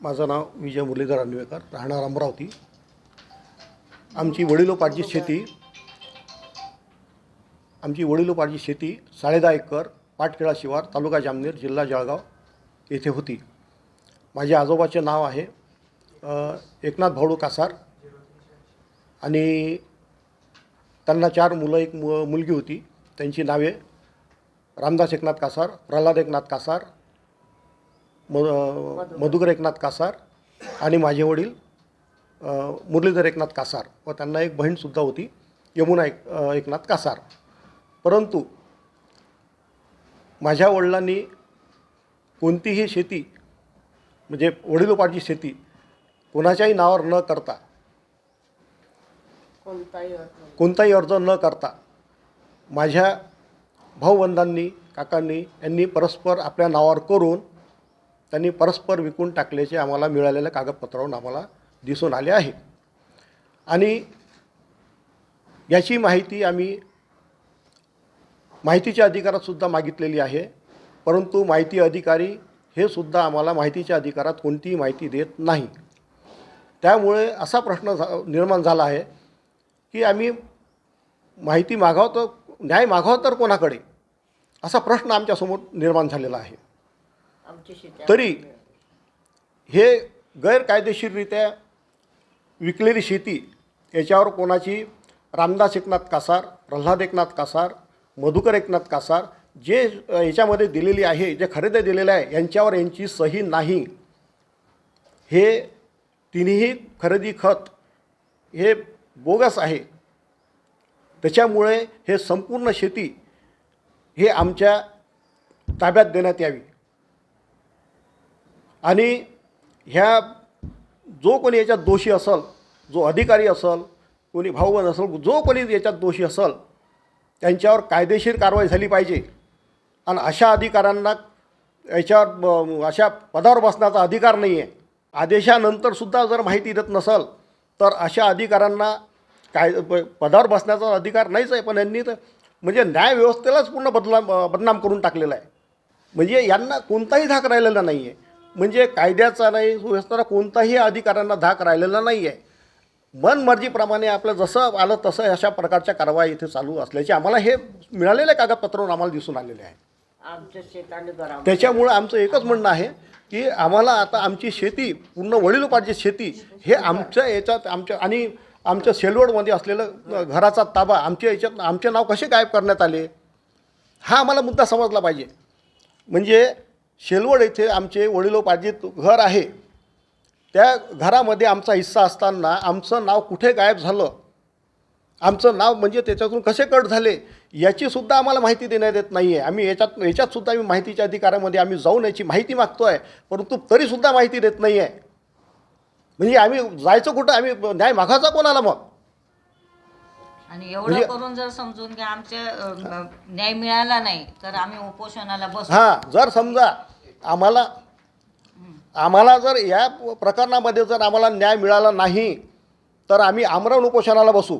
माझं नाव विजय मुरलीधर अन्वेकर राहणार अमरावती. आमची वडिलोपार्जित शेती आमची वडिलोपार्जित शेती साडेदहा एकर पाटखेळा शिवार तालुका जामनेर जिल्हा जळगाव येथे होती. माझ्या आजोबाचे नाव आहे एकनाथ भाऊडू कासार आणि त्यांना चार मुलं एक मु मुलगी होती. त्यांची नावे रामदास एकनाथ कासार प्रल्हाद एकनाथ कासार म मधुकर एकनाथ कासार आणि माझे वडील मुरलीधर एकनाथ कासार व त्यांना एक बहीणसुद्धा होती यमुना एक एकनाथ कासार परंतु माझ्या वडिलांनी कोणतीही शेती म्हणजे वडिलोपार्जित शेती कोणाच्याही नावावर न करता. कोणताही अर्ज न करता माझ्या भाऊबंधांनी काकांनी यांनी परस्पर आपल्या नावावर करून त्यांनी परस्पर विकून टाकल्याचे आम्हाला मिळालेल्या कागदपत्रावरून आम्हाला दिसून आले आहे. आणि याची माहिती आम्ही माहितीच्या अधिकारातसुद्धा मागितलेली आहे. परंतु माहिती अधिकारी हे सुद्धा आम्हाला माहितीच्या अधिकारात कोणतीही माहिती देत नाही. त्यामुळे असा प्रश्न झा निर्माण झाला आहे की आम्ही माहिती मागावं तर न्याय मागावं तर कोणाकडे? असा प्रश्न आमच्यासमोर निर्माण झालेला आहे. तरी हे गैरकायदेशीररित्या विकलेली शेती याच्यावर कोणाची रामदास एकनाथ कासार प्रल्हाद एकनाथ कासार मधुकर एकनाथ कासार जे याच्यामध्ये दिलेली आहे जे खरेदी दिलेलं आहे यांच्यावर यांची सही नाही. हे तिन्ही खरेदी खत हे बोगस आहे. त्याच्यामुळे हे संपूर्ण शेती हे आमच्या ताब्यात देण्यात यावी. आणि ह्या जो कोणी याच्यात दोषी असल जो अधिकारी असल कोणी भाऊबंद असल जो कोणी याच्यात दोषी असल त्यांच्यावर कायदेशीर कारवाई झाली पाहिजे. आणि अशा अधिकाऱ्यांना याच्यावर ब- अशा पदावर बसण्याचा अधिकार नाही आहे आदेशानंतरसुद्धा जर माहिती देत नसल तर अशा अधिकाऱ्यांना काय प- पदावर बसण्याचा अधिकार नाहीच आहे. पण यांनी तर म्हणजे न्यायव्यवस्थेलाच पूर्ण बदला बदनाम करून टाकलेला आहे. म्हणजे यांना कोणताही धाक राहिलेला नाही आहे म्हणजे कायद्याचा नाही सुव्यवस्थेला कोणताही अधिकाऱ्यांना धाक राहिलेला नाही आहे मनमर्जीप्रमाणे आपलं जसं आलं तसं अशा प्रकारच्या कारवाई इथे चालू असल्याचे आम्हाला हे मिळालेल्या कागदपत्रावरून आम्हाला दिसून आलेले आहे. त्याच्यामुळं आमचं एकच म्हणणं आहे की आम्हाला आता आमची शेती पूर्ण वडिलोपार्जित शेती हे आमच्या याच्यात आमच्या आणि आमच्या सेलवडमध्ये असलेलं घराचा ताबा आमच्या याच्यात आमचे नाव कसे गायब करण्यात आले? हा आम्हाला मुद्दा समजला पाहिजे. म्हणजे शेलवड येथे आमचे वडिलोपार्जित घर आहे. त्या घरामध्ये आमचा हिस्सा असताना आमचं नाव कुठे गायब झालं? आमचं नाव म्हणजे त्याच्यातून कसे कट झाले? याचीसुद्धा आम्हाला माहिती देण्यात येत नाही आहे आम्ही याच्यात याच्यातसुद्धा आम्ही माहितीच्या अधिकारामध्ये आम्ही जाऊन याची माहिती मागतो आहे परंतु तरीसुद्धा माहिती देत नाही आहे म्हणजे आम्ही जायचं कुठं? आम्ही न्याय मागायचा कोणाला मग? आणि एवढं म्हणजे- करून जर समजून की आमच्या अ, न्याय मिळाला नाही तर आम्ही उपोषणाला बसू. हां जर समजा आम्हाला आम्हाला जर या प्रकरणामध्ये जर आम्हाला न्याय मिळाला नाही तर आम्ही आमरण उपोषणाला बसू.